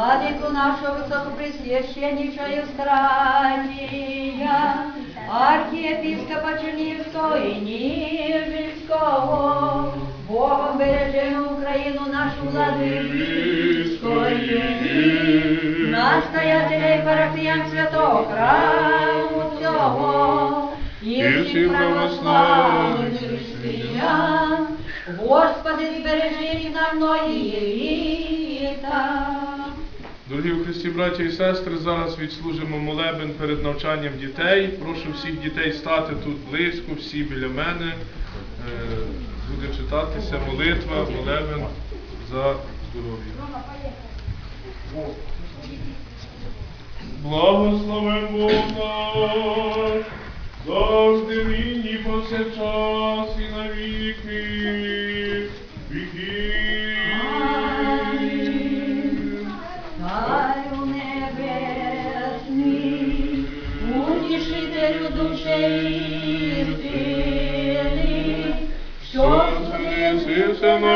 Владику нашого високопресвященнича Євстратія, архієпископа Чернігівського і Ніжинського, Богом бережену Україну нашу владичкою, настоятеля і парафіян святого храму цього, і всіх православних християн, Господи, збережи на многі літа. Дорогі в Христі, браті і сестри, зараз відслужимо молебен перед навчанням дітей. Прошу всіх дітей стати тут близько, всі біля мене. Е, Буде читатися молитва, молебен за здоров'я. Благословен Бог наш, завжди нині повсякчас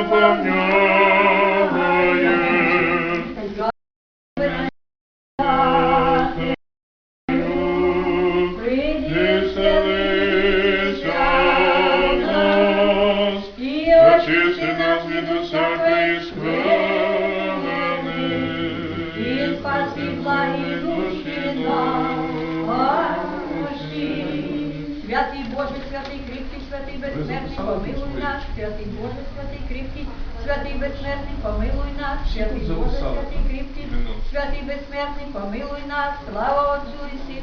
above помилуй нас, святий Боже, святий кріпкий, святий безсмертний, помилуй нас, святий Боже, святий кріпкий, святий безсмертний, помилуй нас, слава Отцю і Сину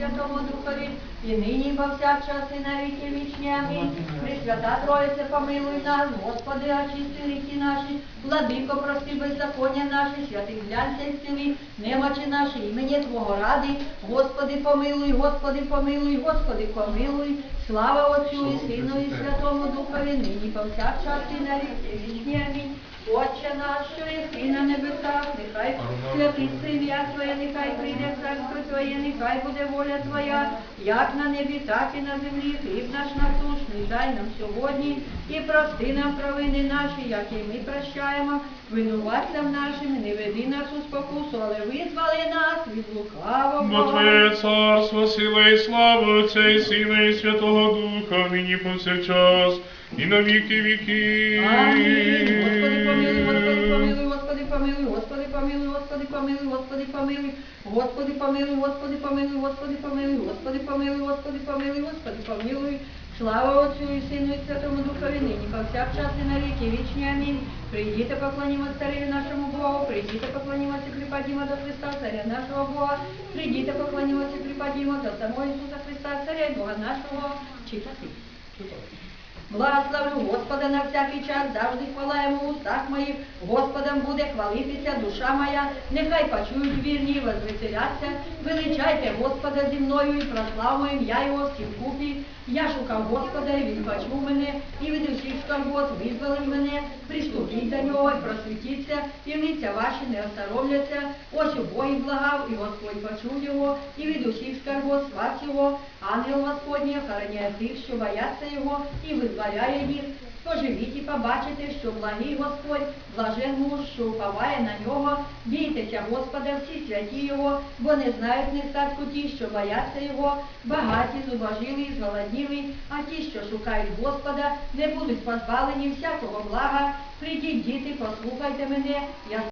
Святому Духові, і нині і повсякчас і на віки вічні. Амінь. Пресвята Троїця, помилуй нас, Господи, очисти ріки наші, владико, прости беззаконня наші, святий глянься і зціли, немочі наші, імені Твого ради, Господи, помилуй, Господи, помилуй, Господи, помилуй, слава Отцю і Сину і Святому Духові, нині повсякчас і на віки вічні. Амінь. Отче наш, що єси на небесах, нехай святиться ім'я Твоє, нехай прийде царство Твоє, нехай буде воля Твоя, як на небі, так і на землі. Хліб наш насушний, дай нам сьогодні, і прости нам провини наші, як і ми прощаємо, винуватцям нашим, не веди нас у спокусу, але визвали нас від лукавого. Бо Твоє царство, сила і слава Отця і Сина і Святого Духа, нині повсякчас, і на віки віки. Амінь. Господи, помилуй, Господи, помилуй, Господи, помилуй, Господи, помилуй, Господи, помилуй, Господи, помилуй, Господи, помилуй, Господи, помилуй, Господи, помилуй, Господи, помилуй, Слава Отцю і Сину і Святому Духові, нині повсякчас і на віки вічні. Амінь. Прийдіте, поклонімося цареві нашому Богу, прийдіте, поклонімося, припадімо до Христа, царя нашого Бога, прийдіте, поклонімося, припадімо до самого Ісуса Христа, царя і Бога нашого. Читати. Благословлю Господа на всякий час, завжди хвала йому в устах моїх. Господом буде хвалитися душа моя, нехай почують вірні, возвеселяться. Величайте Господа зі мною і прославмо ім'я Його всім купі. Я шукав Господа, і Він почув мене, і від усіх скорбот визволив мене. Приступіть до нього і просвітіться, і лиця ваші не осторомляться. Ось убогий благав, і Господь почув його, і від усіх скорбот сват його. Ангел Господній охороняє тих, що бояться його, і визволяє їх. Поживіть і побачите, що благий Господь, блажен муж, що уповає на нього. Бійтеся Господа, всі святі Його, бо не знають нестатку ті, що бояться Його, багаті, зубожили, зголодніли, а ті, що шукають Господа, не будуть позбавлені всякого блага. Прийдіть, діти, послухайте мене, я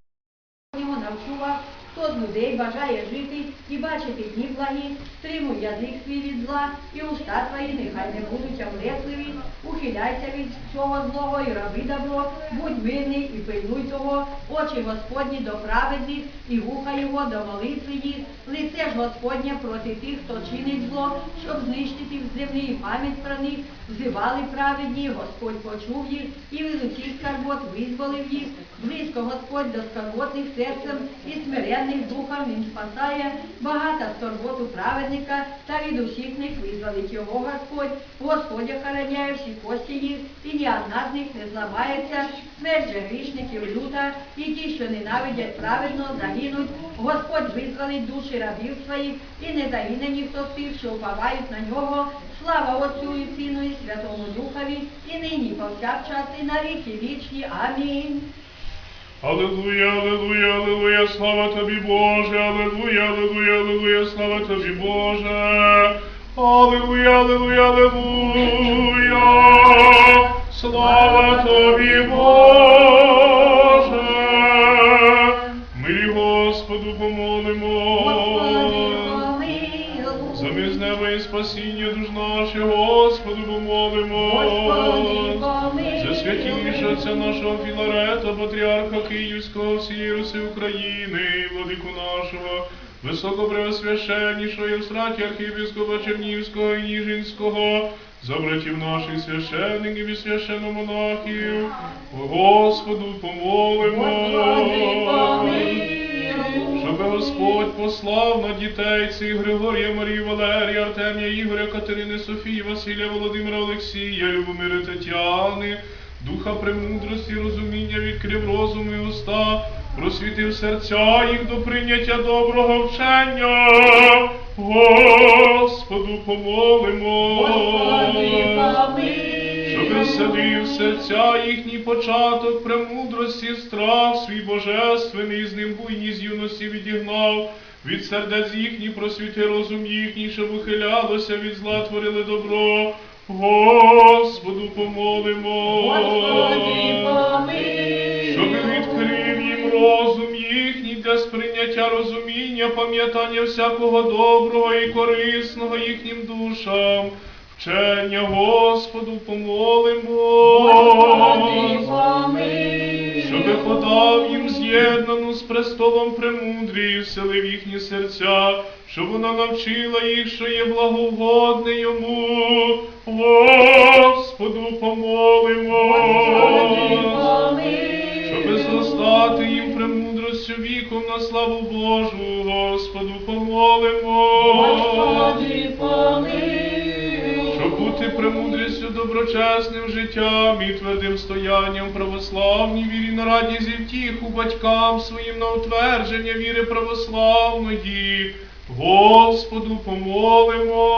навчу вас, хто людей бажає жити і бачити дні благі, стримуй язик свій від зла, і уста твої нехай не будуть обресливі, ухиляйся від всього злого і роби добро, будь мирний і пильнуй того, очі Господні до праведних, і вуха його до молитви їх, лице ж Господнє проти тих, хто чинить зло, щоб знищити в землі і пам'ять про них, взивали праведні, Господь почув їх, і усіх скарбот визволив їх, близько Господь до скорботних серцем і смиренних духом він спасає, багата скорботу праведника, та від усіх них визволить його Господь. Господь охороняє всі кості їх, і ні одна з них не зламається, смерть же грішників люта, і ті, що ненавидять праведно, загинуть. Господь визволить душі рабів своїх, і не загине ніхто з тих, що уповають на нього. Слава Отцю і Сину і Святому Духові, і нині повсякчас, і на віки вічні. Амінь. Аллилуйя, аллилуйя, аллилуйя, слава тобі, Боже, аллилуйя, аллилуйя, аллилуйя, слава тобі, Боже. Аллилуйя, аллилуйя, аллилуйя, слава тобі, Боже. Ми Господу помолимо. За мир неба і спасіння душ наших, отця нашого Філарета, патріарха Київського, всієї Руси України, і владику нашого, високопреосвященнішого Євстраті архієпископа Чернівського і Ніжинського, за братів наших священників і священномонахів, Господу помолимо. Щоби Господь послав на дітей цих Григорія, Марії, Валерія, Артемія, Ігоря, Катерини, Софії, Василія, Володимира, Олексія, Любомири, Тетяни, духа премудрості, розуміння відкрив розум і уста, просвітив серця їх до прийняття доброго вчення. Господу помолимо. Щоб садив серця їхній початок премудрості, страх свій божественний, з ним буйні з юності відігнав, від сердець їхніх просвіти розум їхній, щоб ухилялося від зла, творили добро. Господу помолимо. Щоб відкрив їм розум їхній для сприйняття розуміння, пам'ятання всякого доброго і корисного їхнім душам. Вчення Господу помолимо. Щоби подав їм з'єднану з престолом премудрі, вселив їхні серця, щоб вона навчила їх, що є благогодне йому. Господу помолимо. Щоби зростати їм премудростю віком на славу Божу, Господу помолимо. Щоб бути премудрістю доброчесним життям і твердим стоянням православній вірі на радість і втіху батькам своїм на утвердження віри православної. Господу помолимо.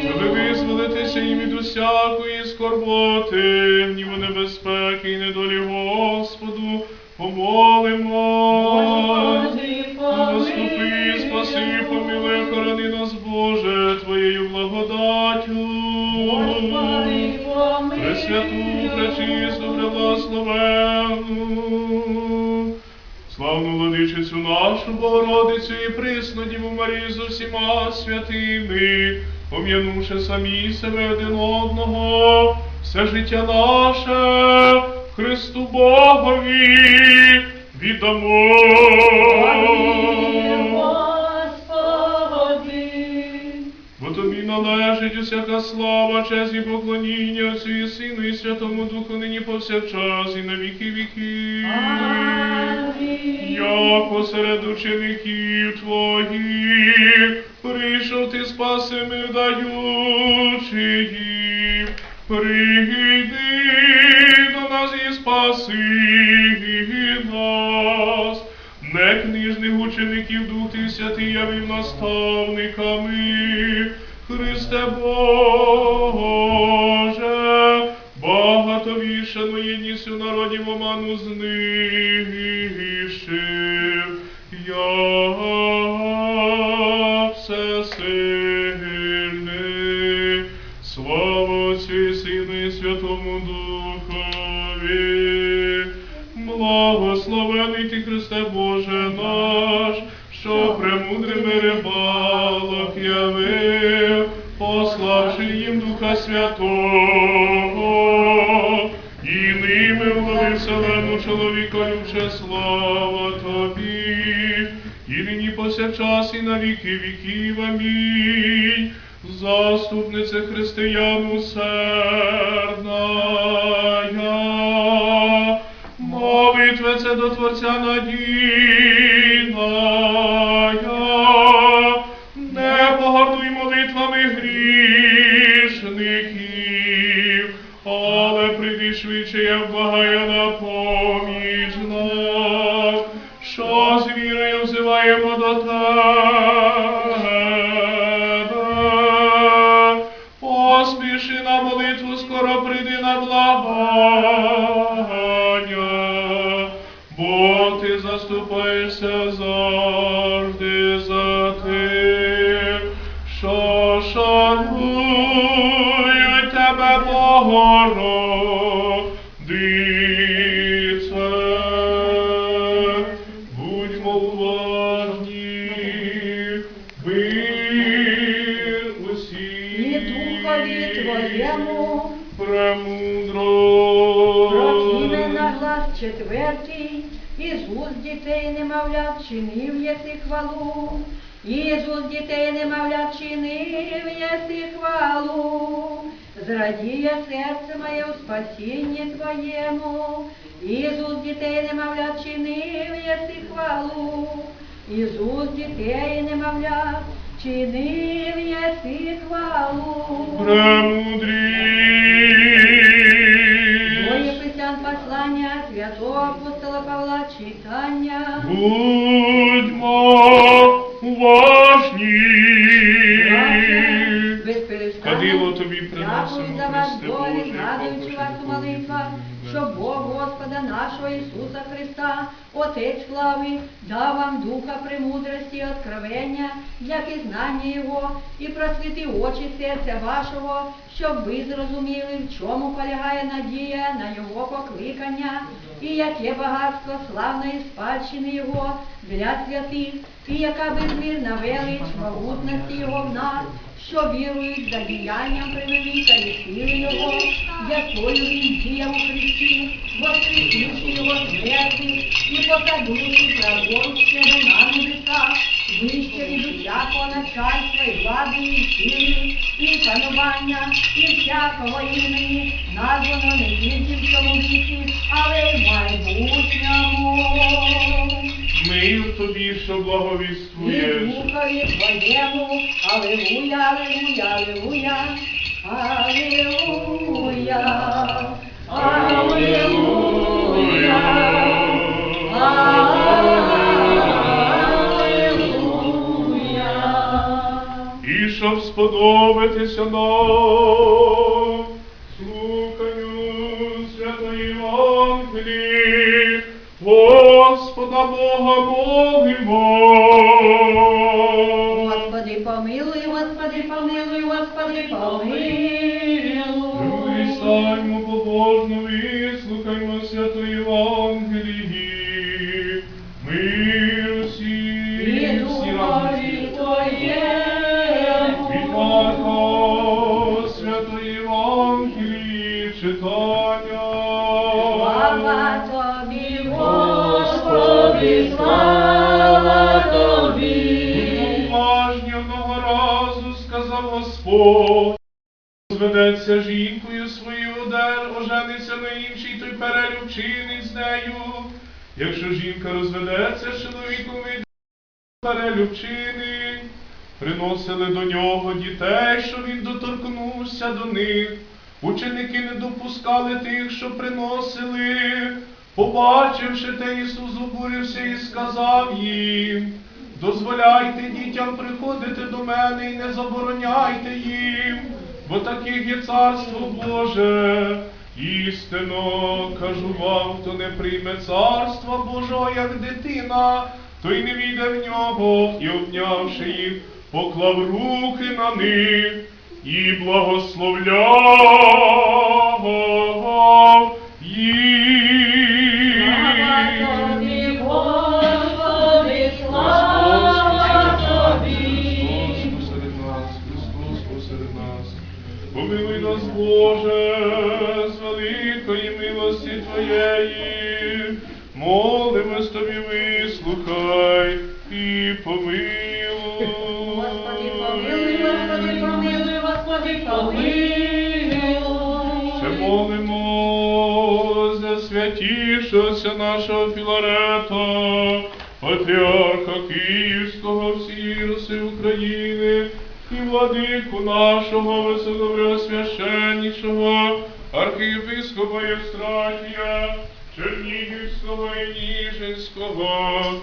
Щоб визволитися їм від усякої скорботи, гніву небезпеки і недолі Господу, помолимо. Богородицю і присну Діву Марію з усіма святими, пом'янувши самі себе один одного, все життя наше Христу Богові віддамо. Належить усяка слава, честь і поклоніння Отцю і Сину і Святому Духу нині повсякчас і на віки віків. Як посеред учеників твоїх, прийшов ти спаси мир даючи їм, прийди до нас і спаси нас. Не книжних учеників Дух ти святий явив наставниками, Христе Боже, багато вішано єдністю народів оману знищив, я всесильний, слава Отцю Сину і Святому Духові. Благословений ти, Христе Боже наш, що премудрими рибалок явив, Святого, і ними вселену чоловіка любче слава Тобі, і нині повсякчас і на віки віків. Амінь. Заступниця християн усердная, молитве це до Творця надійная, спасінні Твоєму, Ісус дітей немовлят чинив єси хвалу, Ісус дітей немовлят чинив єси хвалу. Двоє Премудрість. послання святого апостола Павла читання. Будьмо уважні. Кадило тобі Дякую приносимо, за вас, Христе Боги, Боже, згадуючи Боже, вас у молитвах, Боже, що Бог Господа нашого Ісуса Христа, Отець слави, дав вам духа премудрості і откровення для пізнання Його і просвіти очі серця вашого, щоб ви зрозуміли, в чому полягає надія на Його покликання, і яке багатство славної спадщини Його для святих, і яка безмірна велич могутності Його в нас, що вірують за діянням превеликої сили Його, якою він діяв у Христі, воскресивши Його смерті і посадивши праворуч себе на небесах, вище від усякого начальства і влади, і сили, і панування, і всякого імені, названо не тільки в цьому віці, але й в майбутньому. Мир тобі, що І благовіствуєш. духові твоєму, алелуя, алелуя, алелуя, алелуя, алелуя, алелуя. Щоб сподобатися нам, слухаю святої Євангелії, Господа Бога молимо. Господи, помилуй, Господи, помилуй, Господи, помилуй. Одер, на іншій, той перелюб чинить з нею. Якщо жінка розведеться з чоловіком від перелюб чинить, приносили до нього дітей, що він доторкнувся до них. Ученики не допускали тих, що приносили. Побачивши те, Ісус обурився і сказав їм, дозволяйте дітям приходити до мене і не забороняйте їм, бо таких є царство Боже. Істинно кажу вам, хто не прийме царства Божого, як дитина, той не війде в нього і, обнявши їх, поклав руки на них і благословляв їх. Слава тобі, посеред нас, Христос посеред нас. Помилуй нас, Боже, Твоєї. Молимось Тобі, вислухай і помилуй. Господи, помилуй, Господи, помилуй, Господи, помилуй. Ще молимо за святішого нашого Філарета, патріарха Київського всієї Руси України і владику нашого високопреосвященнішого архієпископа Євстратія, Чернігівського і Ніжинського,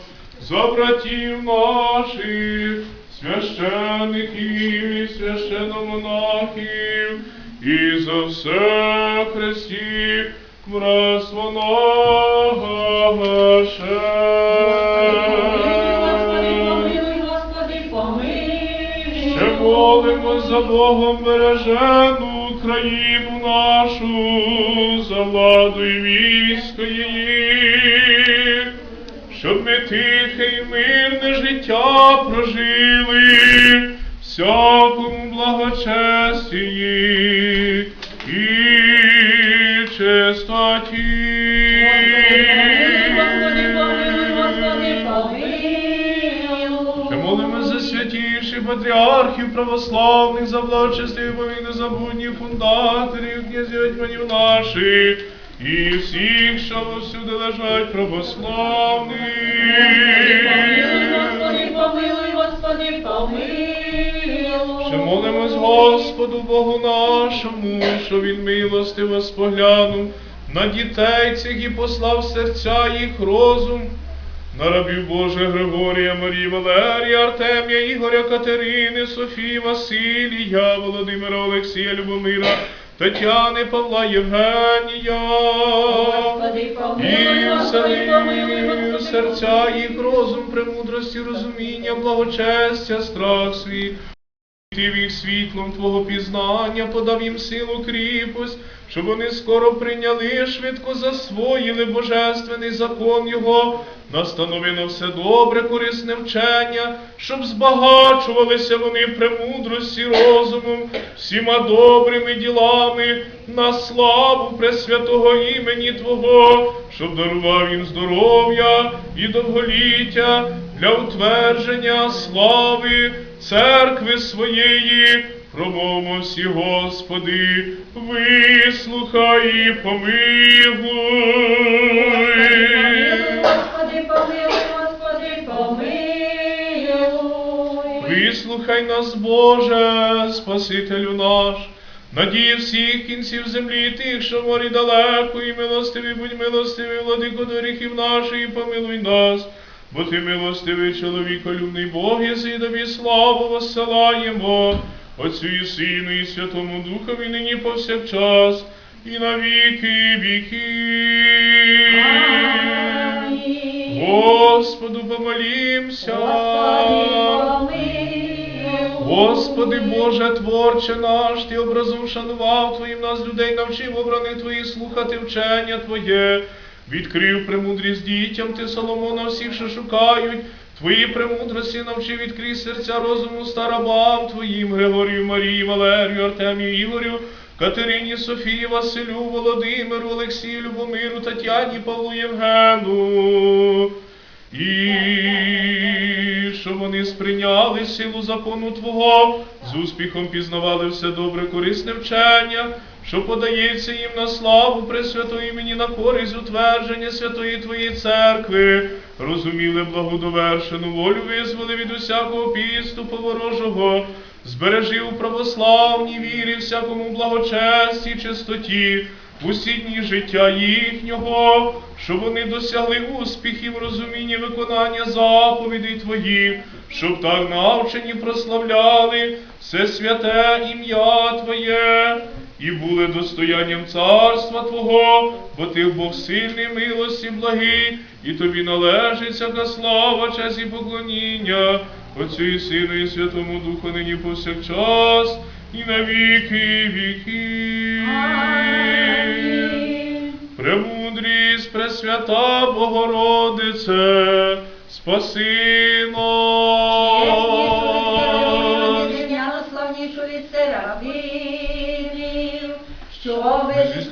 за братів наших, священиків і священомонахів, і за все Христі братство наше. Ще молимо за за Богом бережену Україну нашу, за владу і військо її, щоб ми тихе і мирне життя прожили, всякому благочестії і чистоті. Молимо за святіших патріархів православних, за благочестивих фундаторів, князів отьманів наших, і всіх, що всюди лежать православних. Господи, помилуй, Господи, помилуй. Що молимось Господу Богу нашому, що Він милостиво споглянув на дітей цих і послав серця їх розум, на рабів Божих Григорія, Марії, Валерія, Артемія, Ігоря, Катерини, Софії, Василія, Володимира, Олексія, Любомира, Тетяни, Павла, Євгенія. Господи, помилуй, І вселив серця їх розум, премудрості, розуміння, благочестя, страх свій. Ти їх світлом Твого пізнання подав їм силу кріпость, щоб вони скоро прийняли, швидко засвоїли божественний закон Його, настанови на все добре, корисне вчення, щоб збагачувалися вони премудрості розумом, всіма добрими ділами, на славу Пресвятого імені Твого, щоб дарував їм здоров'я і довголіття для утвердження слави церкви своєї. Промовмо всі, Господи, вислухай і помилуй. Вислухай нас, Боже, Спасителю наш, надії всіх кінців землі, тих, що морі далеко, і милостиві, будь милостивий, владико до гріхів наших, і помилуй нас, бо ти милостивий чоловіколюбний Бог, єси тобі славу воссилаємо, Отцю і Сину, і Святому Духові, нині повсякчас, і на віки. Амінь. Господу помолімся. Господи, Господи Боже, творче наш, Ти образом шанував Твоїм нас людей, навчив обрани Твої слухати вчення Твоє, відкрив премудрість дітям Ти Соломона всіх, що шукають. Твої премудрості навчив відкрий серця розуму старабам Твоїм, Григорію, Марії, Валерію, Артемію, Ігорю, Катерині, Софії, Василю, Володимиру, Олексію, Любомиру, Тетяні, Павлу, Євгену. І щоб вони сприйняли силу закону Твого, з успіхом пізнавали все добре, корисне вчення, що подається їм на славу Пресвятого імені на користь утвердження святої Твоєї церкви, розуміли благодовершену волю, визволи від усякого підступу ворожого, збережи у православній вірі, всякому благочесті, чистоті, усі дні життя їхнього, щоб вони досягли успіхів в розумінні виконання заповідей Твоїх, щоб так навчені прославляли все святе ім'я Твоє, і були достоянням царства Твого, бо Ти Бог сильний, милості, благий, і тобі належить всяка слава, честь і поклоніння, Отцю і Сину, і Святому Духу, нині повсякчас, і на віки. Амінь. Премудрість, Пресвята Богородице, спаси нас.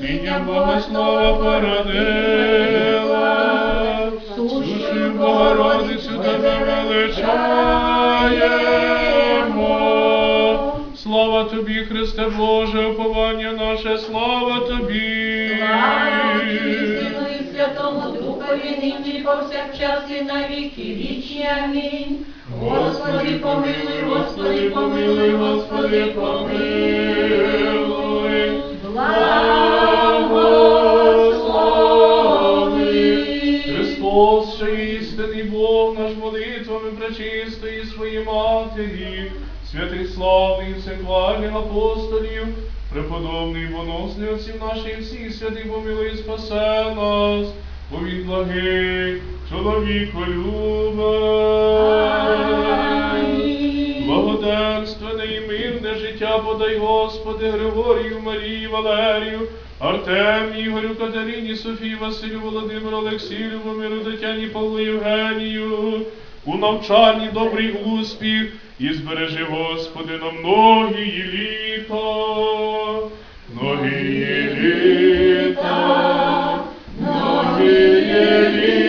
Без Зісніння Богослова породила, сушою Богородицю тебе величаємо. Слава тобі, Христе Боже, уповання наше, слава тобі. Слава і Святому Духові, нині повсякчас і на віки вічні. Амінь. Господи, помилуй, Господи, помилуй, Господи, помилуй. Христос, що істинний Бог наш молитвами пречистої своїй матері, святих славних, всехвальних апостолів, преподобний боносний отців наших всіх святих помилуй спасе нас, бо він благий, чоловіко любе. Амінь. Подай, Господи, Григорію, Марії, Валерію, Артемію, Ігорю, Катерині, Софії, Василю, Володимиру, Олексію, Любомиру, Тетяні, Павлу, Євгенію, у навчанні добрий успіх, і збережи, Господи, на многії літа, многії літа, многії літа,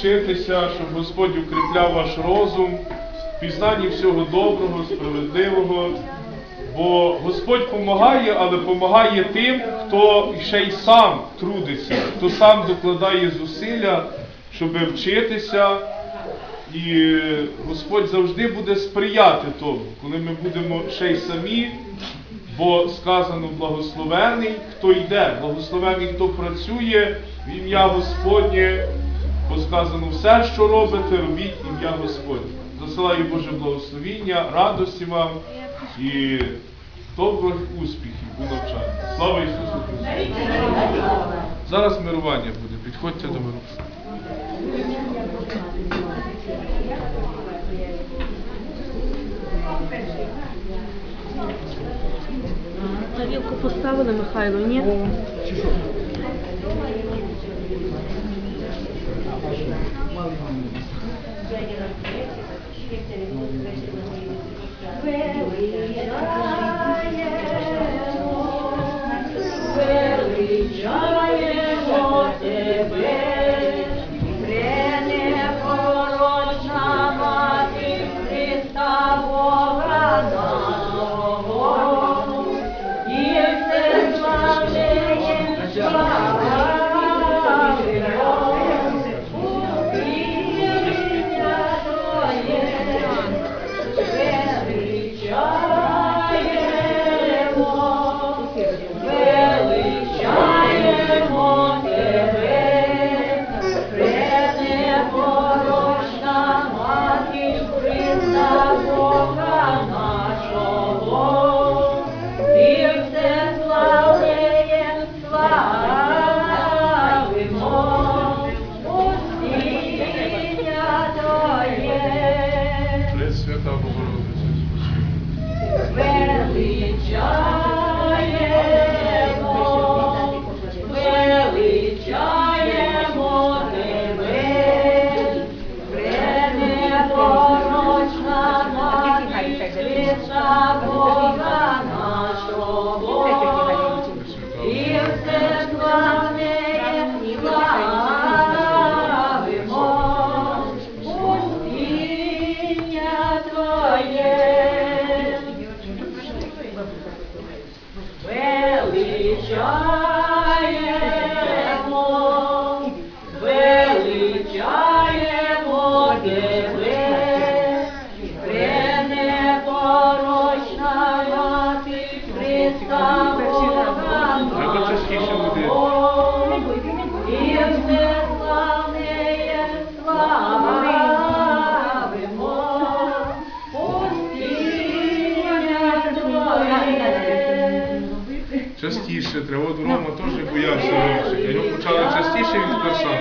вчитися, щоб Господь укріпляв ваш розум, в пізнанні всього доброго, справедливого. Бо Господь допомагає, але допомагає тим, хто ще й сам трудиться, хто сам докладає зусилля, щоб вчитися. І Господь завжди буде сприяти тому, коли ми будемо ще й самі, бо сказано благословений, хто йде, благословений, хто працює в ім'я Господнє, бо сказано все, що робите, робіть ім'я Господнє. Засилаю Боже благословіння, радості вам і добрих успіхів у навчанні. Слава Ісусу Христу! Зараз мирування буде, підходьте до мене. Тарілку поставили, Михайло, ні? Величаємо частіше треба. От Рома теж боявся Ромчика. Його почали частіше він тепер сам.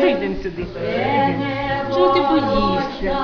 Вийдемо сюди. Чого ти боїшся?